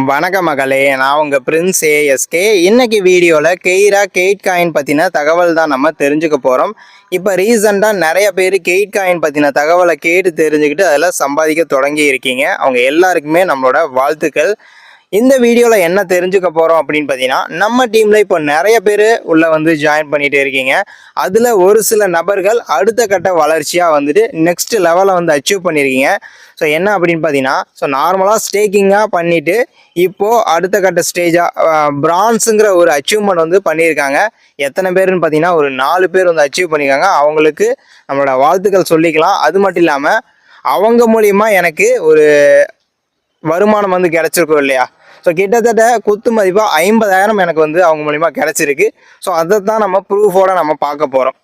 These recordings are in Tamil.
வணக்க மகளே நான் உங்கள் பிரின்ஸ் ஏஎஸ்கே இன்னைக்கு வீடியோவில் கெய்ரா கெயிட் காயின் பற்றின தகவல் தான் நம்ம தெரிஞ்சுக்க போகிறோம் இப்போ ரீசெண்டாக நிறைய பேர் கெயிட் காயின் பற்றின தகவலை கேட்டு தெரிஞ்சுக்கிட்டு அதில் சம்பாதிக்க தொடங்கி இருக்கீங்க. அவங்க எல்லாருக்குமே நம்மளோட வாழ்த்துக்கள். இந்த வீடியோவில் என்ன தெரிஞ்சுக்க போகிறோம் அப்படின்னு பார்த்தீங்கன்னா நம்ம டீமில் இப்போ நிறைய பேர் உள்ளே வந்து ஜாயின் பண்ணிகிட்டே இருக்கீங்க. அதில் ஒரு சில நபர்கள் அடுத்த கட்ட வளர்ச்சியாக வந்துட்டு நெக்ஸ்ட் லெவலை வந்து அச்சீவ் பண்ணியிருக்கீங்க ஸோ என்ன அப்படின்னு பார்த்தீங்கன்னா ஸோ நார்மலாக ஸ்டேக்கிங்காக பண்ணிவிட்டு இப்போது அடுத்த கட்ட ஸ்டேஜாக பிரான்ஸுங்கிற ஒரு அச்சீவ்மெண்ட் வந்து பண்ணியிருக்காங்க. எத்தனை பேருன்னு பார்த்தீங்கன்னா ஒரு நாலு பேர் வந்து அச்சீவ் பண்ணியிருக்காங்க அவங்களுக்கு நம்மளோட வாழ்த்துக்கள் சொல்லிக்கலாம். அது மட்டும் இல்லாமல் அவங்க மூலியமாக எனக்கு ஒரு வருமானம் வந்து கிடச்சிருக்கும் இல்லையா? ஸோ கிட்டத்தட்ட குத்து மதிப்பாக ஐம்பதாயிரம் எனக்கு வந்து அவங்க மூலிமா கிடச்சிருக்கு. ஸோ அதை தான் நம்ம ப்ரூஃபோட நம்ம பார்க்க போகிறோம்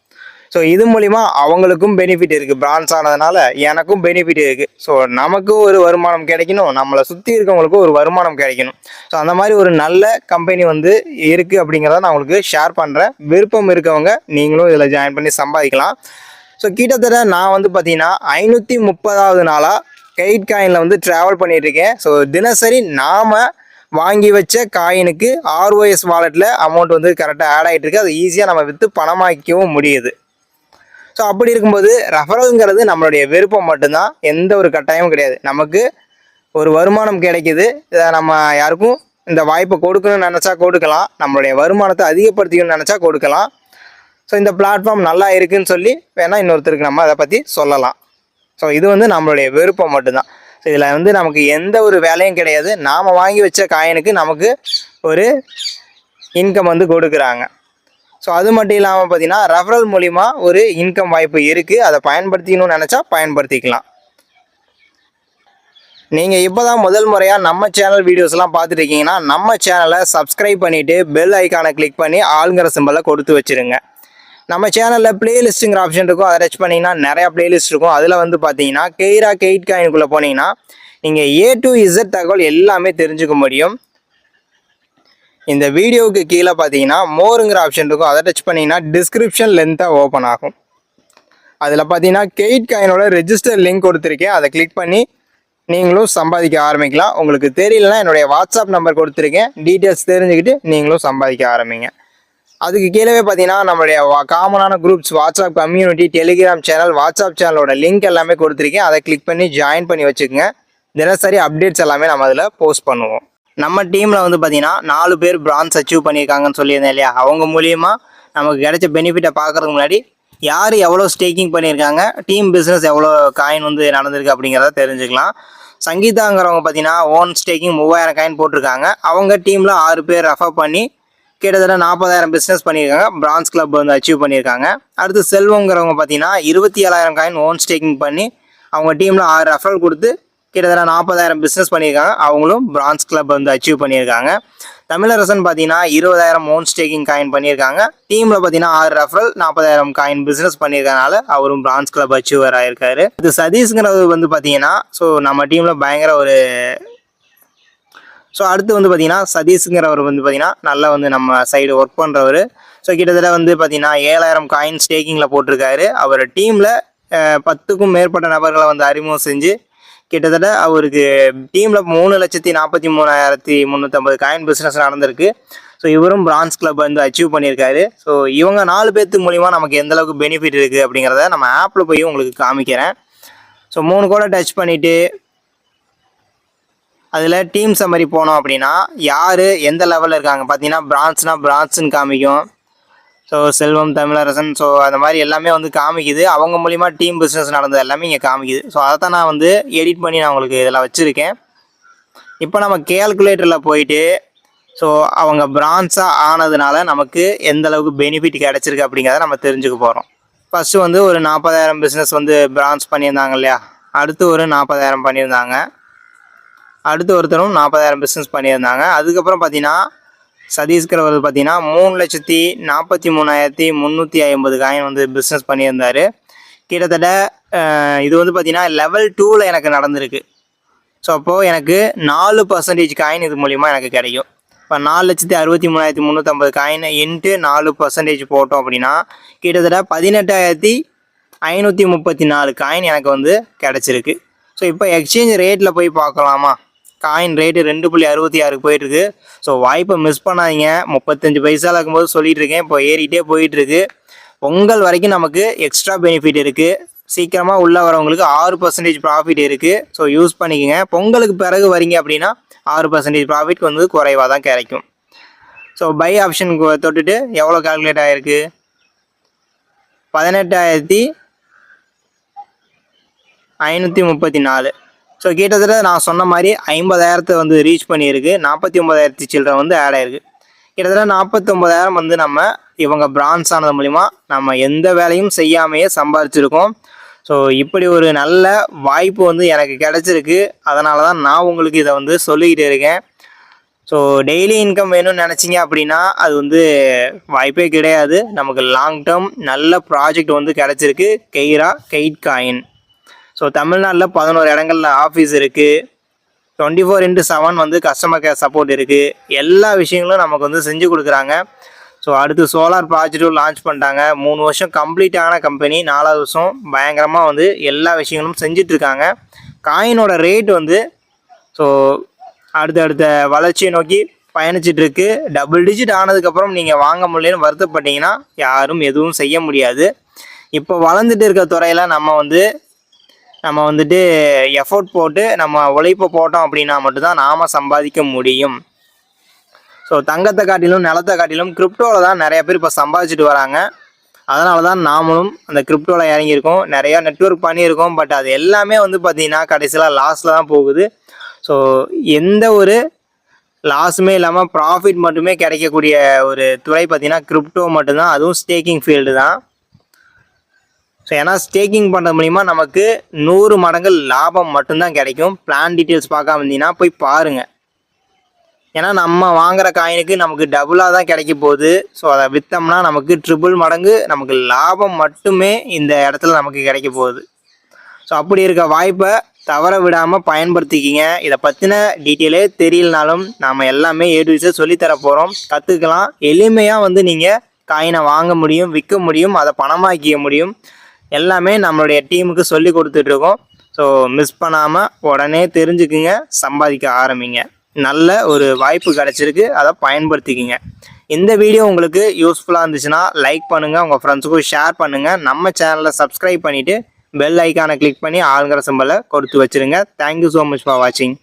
ஸோ இது மூலிமா அவங்களுக்கும் பெனிஃபிட் இருக்குது பிரான்ஸ் ஆனதுனால எனக்கும் பெனிஃபிட் இருக்குது ஸோ நமக்கும் ஒரு வருமானம் கிடைக்கணும். நம்மளை சுற்றி இருக்கவங்களுக்கும் ஒரு வருமானம் கிடைக்கணும். ஸோ அந்த மாதிரி ஒரு நல்ல கம்பெனி வந்து இருக்குது அப்படிங்கிறத நான் உங்களுக்கு ஷேர் பண்ணுறேன் விருப்பம் இருக்கவங்க நீங்களும் இதில் ஜாயின் பண்ணி சம்பாதிக்கலாம். ஸோ கிட்டத்தட்ட நான் வந்து பார்த்தீங்கன்னா ஐநூற்றி முப்பதாவது நாளாக கைட் காயினில் வந்து ட்ராவல் பண்ணிட்டு இருக்கேன். ஸோ தினசரி நாம் வாங்கி வச்ச காயினுக்கு ஆர்ஓஎஸ் வாலெட்டில் அமௌண்ட் வந்து கரெக்டாக ஆட் ஆகிட்டு இருக்குது அது ஈஸியாக நம்ம விற்று பணமாக்கவும் முடியுது. ஸோ அப்படி இருக்கும்போது ரெஃபரல்ங்கிறது நம்மளுடைய விருப்பம் மட்டும்தான். எந்த ஒரு கட்டாயமும் கிடையாது. நமக்கு ஒரு வருமானம் கிடைக்கிது. இதை நம்ம யாருக்கும் இந்த வாய்ப்பை கொடுக்கணும்னு நினச்சா கொடுக்கலாம். நம்மளுடைய வருமானத்தை அதிகப்படுத்திக்கணும்னு நினச்சா கொடுக்கலாம். ஸோ இந்த பிளாட்ஃபார்ம் நல்லா இருக்குதுன்னு சொல்லி வேணால் இன்னொருத்தருக்கு நம்ம அதை பற்றி சொல்லலாம். ஸோ இது வந்து நம்மளுடைய விருப்பம் மட்டும்தான். ஸோ இதில் வந்து நமக்கு எந்த ஒரு வேலையும் கிடையாது. நாம் வாங்கி வச்ச காயினுக்கு நமக்கு ஒரு இன்கம் வந்து கொடுக்குறாங்க. ஸோ அது மட்டும் இல்லாமல் பார்த்தீங்கன்னா ரெஃபரல் மூலிமா ஒரு இன்கம் வாய்ப்பு இருக்குது அதை பயன்படுத்திக்கணும்னு நினச்சா பயன்படுத்திக்கலாம். நீங்கள் இப்போ தான் முதல் முறையாக நம்ம சேனல் வீடியோஸ்லாம் பார்த்துட்டு இருக்கீங்கன்னா நம்ம சேனலை சப்ஸ்கிரைப் பண்ணிவிட்டு பெல் ஐக்கானை கிளிக் பண்ணி ஆளுங்கிற சிம்பலை கொடுத்து வச்சுருங்க. நம்ம சேனலில் பிளேலிஸ்ட்டுங்கிற ஆப்ஷன் இருக்கும். அதை டச் பண்ணிங்கன்னா நிறையா பிளேலிஸ்ட் இருக்கும். அதில் வந்து பார்த்தீங்கன்னா கெய்ரா கெயிட் காயினுக்குள்ளே போனீங்கன்னா நீங்கள் ஏ டு இசட் தகவல் எல்லாமே தெரிஞ்சுக்க முடியும். இந்த வீடியோவுக்கு கீழே பார்த்தீங்கன்னா மோருங்கிற ஆப்ஷன் இருக்கும். அதை டச் பண்ணிங்கன்னா டிஸ்கிரிப்ஷன் லென்த்தாக ஓப்பன் ஆகும். அதில் பார்த்தீங்கன்னா கெயிட் காயினோட ரெஜிஸ்டர் லிங்க் கொடுத்துருக்கேன். அதை கிளிக் பண்ணி நீங்களும் சம்பாதிக்க ஆரம்பிக்கலாம். உங்களுக்கு தெரியலனா என்னுடைய வாட்ஸ்அப் நம்பர் கொடுத்துருக்கேன். டீட்டெயில்ஸ் தெரிஞ்சுக்கிட்டு நீங்களும் சம்பாதிக்க ஆரம்பிங்க. அதுக்கு கீழவே பார்த்தீங்கன்னா நம்மளுடைய காமனான groups WhatsApp community Telegram channel WhatsApp சேனலோட லிங்க் எல்லாமே கொடுத்துருக்கேன். அதை கிளிக் பண்ணி ஜாயின் பண்ணி வச்சுக்கோங்க. தினசரி அப்டேட்ஸ் எல்லாமே நம்ம அதில் போஸ்ட் பண்ணுவோம். நம்ம டீமில் வந்து பார்த்தீங்கன்னா நாலு பேர் பிரான்ஸ் அச்சீவ் பண்ணியிருக்காங்கன்னு சொல்லியிருந்தேன் இல்லையா? அவங்க மூலியமாக நமக்கு கிடைச்ச பெனிஃபிட்டை பார்க்கறதுக்கு முன்னாடி யார் எவ்வளோ ஸ்டேக்கிங் பண்ணியிருக்காங்க டீம் பிஸ்னஸ் எவ்வளோ காயின் வந்து நடந்திருக்கு அப்படிங்கிறத தெரிஞ்சுக்கலாம். சங்கீதாங்கிறவங்க பார்த்தீங்கன்னா ஓன் ஸ்டேக்கிங் மூவாயிரம் காயின் போட்டிருக்காங்க. அவங்க டீமில் ஆறு பேர் ரெஃபர் பண்ணி கிட்டத்தட்ட நாற்பதாயிரம் பிஸ்னஸ் பண்ணியிருக்காங்க. பிரான்ஸ் கிளப் வந்து அச்சீவ் பண்ணியிருக்காங்க. அடுத்து செல்வங்கிறவங்க பார்த்தீங்கன்னா இருபத்தி ஏழாயிரம் காயின் ஓன் ஸ்டேக்கிங் பண்ணி அவங்க டீமில் ஆறு ரெஃபரல் கொடுத்து கிட்டத்தட்ட நாற்பதாயிரம் பிஸ்னஸ் பண்ணியிருக்காங்க. அவங்களும் பிரான்ஸ் கிளப் வந்து அச்சீவ் பண்ணியிருக்காங்க. தமிழரசன் பார்த்தீங்கன்னா இருபதாயிரம் ஓன் ஸ்டேக்கிங் காயின் பண்ணியிருக்காங்க. டீமில் பார்த்தீங்கன்னா ஆறு ரெஃபரல் நாற்பதாயிரம் காயின் பிஸ்னஸ் பண்ணியிருக்கனால அவரும் பிரான்ஸ் கிளப் அச்சீவர் ஆயிருக்காரு. இது சதீஷ்ங்கிறது வந்து பார்த்தீங்கன்னா ஸோ நம்ம டீமில் பயங்கர ஒரு ஸோ அடுத்து வந்து பார்த்தீங்கன்னா சதீஷுங்கிறவர் வந்து பார்த்தீங்கன்னா நல்லா வந்து நம்ம சைடு ஒர்க் பண்ணுறவர் ஸோ கிட்டத்தட்ட வந்து பார்த்தீங்கன்னா ஏழாயிரம் காயின் ஸ்டேக்கிங்கில் போட்டிருக்காரு. அவர் டீமில் பத்துக்கும் மேற்பட்ட நபர்களை வந்து அறிமுகம் செஞ்சு கிட்டத்தட்ட அவருக்கு டீமில் மூணு லட்சத்தி நாற்பத்தி மூணாயிரத்தி முந்நூற்றம்பது காயின் பிஸ்னஸ் நடந்திருக்கு. ஸோ இவரும் பிரான்ஸ் கிளப் வந்து அச்சீவ் பண்ணியிருக்காரு. ஸோ இவங்க நாலு பேர்த்து மூலிமா நமக்கு எந்த அளவுக்கு பெனிஃபிட் இருக்குது அப்படிங்கிறத நம்ம ஆப்பில் போய் உங்களுக்கு காமிக்கிறேன். ஸோ மூணு கூட டச் பண்ணிவிட்டு அதில் டீம் சம்மரி போனோம் அப்படின்னா யார் எந்த லெவலில் இருக்காங்க? பார்த்தீங்கன்னா பிரான்ஸ்னால் பிரான்ஸ்னு காமிக்கும். ஸோ செல்வம் தமிழரசன் ஸோ அந்த மாதிரி எல்லாமே வந்து காமிக்குது. அவங்க மூலிமா டீம் பிஸ்னஸ் நடந்தது எல்லாமே இங்கே காமிக்குது. ஸோ அதை தான் நான் வந்து எடிட் பண்ணி நான் உங்களுக்கு இதில் வச்சுருக்கேன். இப்போ நம்ம கேல்குலேட்டரில் போயிட்டு ஸோ அவங்க பிரான்ஸாக ஆனதுனால நமக்கு எந்த அளவுக்கு பெனிஃபிட் கிடச்சிருக்கு அப்படிங்கிறத நம்ம தெரிஞ்சுக்க போகிறோம் ஃபஸ்ட்டு வந்து ஒரு நாற்பதாயிரம் பிஸ்னஸ் வந்து பிரான்ஸ் பண்ணியிருந்தாங்க இல்லையா? அடுத்து ஒரு நாற்பதாயிரம் பண்ணியிருந்தாங்க. அடுத்து ஒருத்தரும் நாற்பதாயிரம் பிஸ்னஸ் பண்ணியிருந்தாங்க. அதுக்கப்புறம் பார்த்தீங்கன்னா சதீஷ்கிறவர் பார்த்தீங்கன்னா மூணு லட்சத்தி நாற்பத்தி மூணாயிரத்தி முந்நூற்றி ஐம்பது காயின் வந்து பிஸ்னஸ் பண்ணியிருந்தார். கிட்டத்தட்ட இது வந்து பார்த்தீங்கன்னா லெவல் டூவில் எனக்கு நடந்திருக்கு. ஸோ அப்போது எனக்கு நாலு பர்சன்டேஜ் காயின் இது மூலிமா எனக்கு கிடைக்கும். இப்போ நாலு லட்சத்தி அறுபத்தி மூணாயிரத்தி முந்நூற்றம்பது காயின் இன்ட்டு நாலு பர்சன்டேஜ் போட்டோம் அப்படின்னா கிட்டத்தட்ட பதினெட்டாயிரத்தி ஐநூற்றி முப்பத்தி நாலு காயின் எனக்கு வந்து கிடச்சிருக்கு. ஸோ இப்போ எக்ஸ்சேஞ்ச் ரேட்டில் போய் பார்க்கலாமா? காயின் ரேட்டு ரெண்டு புள்ளி அறுபத்தி ஆறுக்கு போயிட்டுருக்கு. ஸோ வாய்ப்பை மிஸ் பண்ணாதீங்க. முப்பத்தஞ்சு பைசா இருக்கும்போது சொல்லிட்டு இருக்கேன் இப்போ ஏறிட்டே போயிட்டுருக்கு. பொங்கல் வரைக்கும் நமக்கு எக்ஸ்ட்ரா பெனிஃபிட் இருக்குது சீக்கிரமாக உள்ளே வரவங்களுக்கு ஆறு பர்சன்டேஜ் ப்ராஃபிட் இருக்குது ஸோ யூஸ் பண்ணிக்கோங்க. பொங்கலுக்கு பிறகு வரீங்க அப்படின்னா ஆறு பர்சன்டேஜ் ப்ராஃபிட் வந்து குறைவாக தான் கிடைக்கும். ஸோ பை ஆப்ஷன் தொட்டுட்டு எவ்வளோ கால்குலேட் ஆகிருக்கு பதினெட்டாயிரத்தி ஐநூற்றி முப்பத்தி நாலு. ஸோ கிட்டத்தட்ட நான் சொன்ன மாதிரி ஐம்பதாயிரத்தை வந்து ரீச் பண்ணியிருக்கு. நாற்பத்தி ஒம்பதாயிரத்தி சில்லரை வந்து ஆட் ஆயிருக்கு. கிட்டத்தட்ட நாற்பத்தொம்பதாயிரம் வந்து நம்ம இவங்க பிரான்ஸ் ஆனது மூலிமா நம்ம எந்த வேலையும் செய்யாமையே சம்பாரிச்சிருக்கோம். ஸோ இப்படி ஒரு நல்ல வாய்ப்பு வந்து எனக்கு கிடச்சிருக்கு. அதனால தான் நான் உங்களுக்கு இதை வந்து சொல்லிக்கிட்டு இருக்கேன். ஸோ டெய்லி இன்கம் வேணும்னு நினச்சிங்க அப்படின்னா அது வந்து வாய்ப்பே கிடையாது. நமக்கு லாங் டேர்ம் நல்ல ப்ராஜெக்ட் வந்து கிடச்சிருக்கு. கெய்ரா கெயிட் காயின் ஸோ தமிழ்நாட்டில் பதினோரு இடங்கள்ல ஆஃபீஸ் இருக்குது டுவெண்ட்டி ஃபோர் இன்ட்டு செவன் வந்து கஸ்டமர் கேர் சப்போர்ட் இருக்குது எல்லா விஷயங்களும் நமக்கு வந்து செஞ்சு கொடுக்குறாங்க. ஸோ அடுத்து சோலார் ப்ராஜெக்டும் லான்ச் பண்ணிட்டாங்க. மூணு வருஷம் கம்ப்ளீட் ஆன கம்பெனி நாலாவது வருஷம் பயங்கரமாக வந்து எல்லா விஷயங்களும் செஞ்சிட்ருக்காங்க காயினோட ரேட் வந்து ஸோ அடுத்தடுத்த வளர்ச்சியை நோக்கி பயணிச்சிட்ருக்கு டபுள் டிஜிட் ஆனதுக்கப்புறம் நீங்கள் வாங்க முடியலன்னு வருத்தப்பட்டீங்கன்னா யாரும் எதுவும் செய்ய முடியாது. இப்போ வளர்ந்துட்டு இருக்க துறையில் நம்ம வந்து நம்ம வந்துட்டு எஃபோர்ட் போட்டு நம்ம உழைப்பை போட்டோம் அப்படின்னா மட்டும்தான் நாம் சம்பாதிக்க முடியும். ஸோ தங்கத்தை காட்டிலும் நிலத்தை காட்டிலும் கிரிப்டோவில் தான் நிறைய பேர் இப்போ சம்பாதிச்சுட்டு வராங்க. அதனால தான் நாமளும் அந்த கிரிப்டோவில் இறங்கியிருக்கோம். நிறையா நெட்ஒர்க் பண்ணியிருக்கோம். பட் அது எல்லாமே வந்து பார்த்திங்கன்னா கடைசியில் லாஸில் தான் போகுது. ஸோ எந்த ஒரு லாஸுமே இல்லாமல் ப்ராஃபிட் மட்டுமே கிடைக்கக்கூடிய ஒரு துறை பார்த்திங்கன்னா கிரிப்டோ மட்டும்தான். அதுவும் ஸ்டேக்கிங் ஃபீல்டு தான். ஸோ ஏன்னா ஸ்டேக்கிங் பண்ணுறது மூலிமா நமக்கு நூறு மடங்கு லாபம் மட்டும்தான் கிடைக்கும். பிளான் டீட்டெயில்ஸ் பார்க்காம இருந்தீங்கன்னா போய் பாருங்கள் ஏன்னா நம்ம வாங்குகிற காயினுக்கு நமக்கு டபுளாக தான் கிடைக்க போகுது. ஸோ அதை விற்றோம்னா நமக்கு ட்ரிபிள் மடங்கு நமக்கு லாபம் மட்டுமே இந்த இடத்துல நமக்கு கிடைக்க போகுது. ஸோ அப்படி இருக்க வாய்ப்பை தவற விடாமல் பயன்படுத்திக்கிங்க. இதை பற்றின டீட்டெயிலே தெரியலனாலும் நாம் எல்லாமே ஏ டு சொல்லித்தர போகிறோம் கற்றுக்கலாம் எளிமையாக வந்து நீங்கள் காயினை வாங்க முடியும் விற்க முடியும் அதை பணமாக்கிக்க முடியும். எல்லாமே நம்மளுடைய டீமுக்கு சொல்லி கொடுத்துட்ருக்கோம். ஸோ மிஸ் பண்ணாமல் உடனே தெரிஞ்சுக்குங்க சம்பாதிக்க ஆரம்பிங்க. நல்ல ஒரு வாய்ப்பு கிடச்சிருக்கு அதை பயன்படுத்திக்கிங்க. இந்த வீடியோ உங்களுக்கு யூஸ்ஃபுல்லாக இருந்துச்சுன்னா லைக் பண்ணுங்கள் உங்கள் ஃப்ரெண்ட்ஸுக்கும் ஷேர் பண்ணுங்கள் நம்ம சேனலை சப்ஸ்கிரைப் பண்ணிவிட்டு பெல் ஐக்கானை கிளிக் பண்ணி ஆளுங்கிற சிம்பலை கொடுத்து வச்சுருங்க. தேங்க்யூ ஸோ மச் ஃபார் வாட்சிங்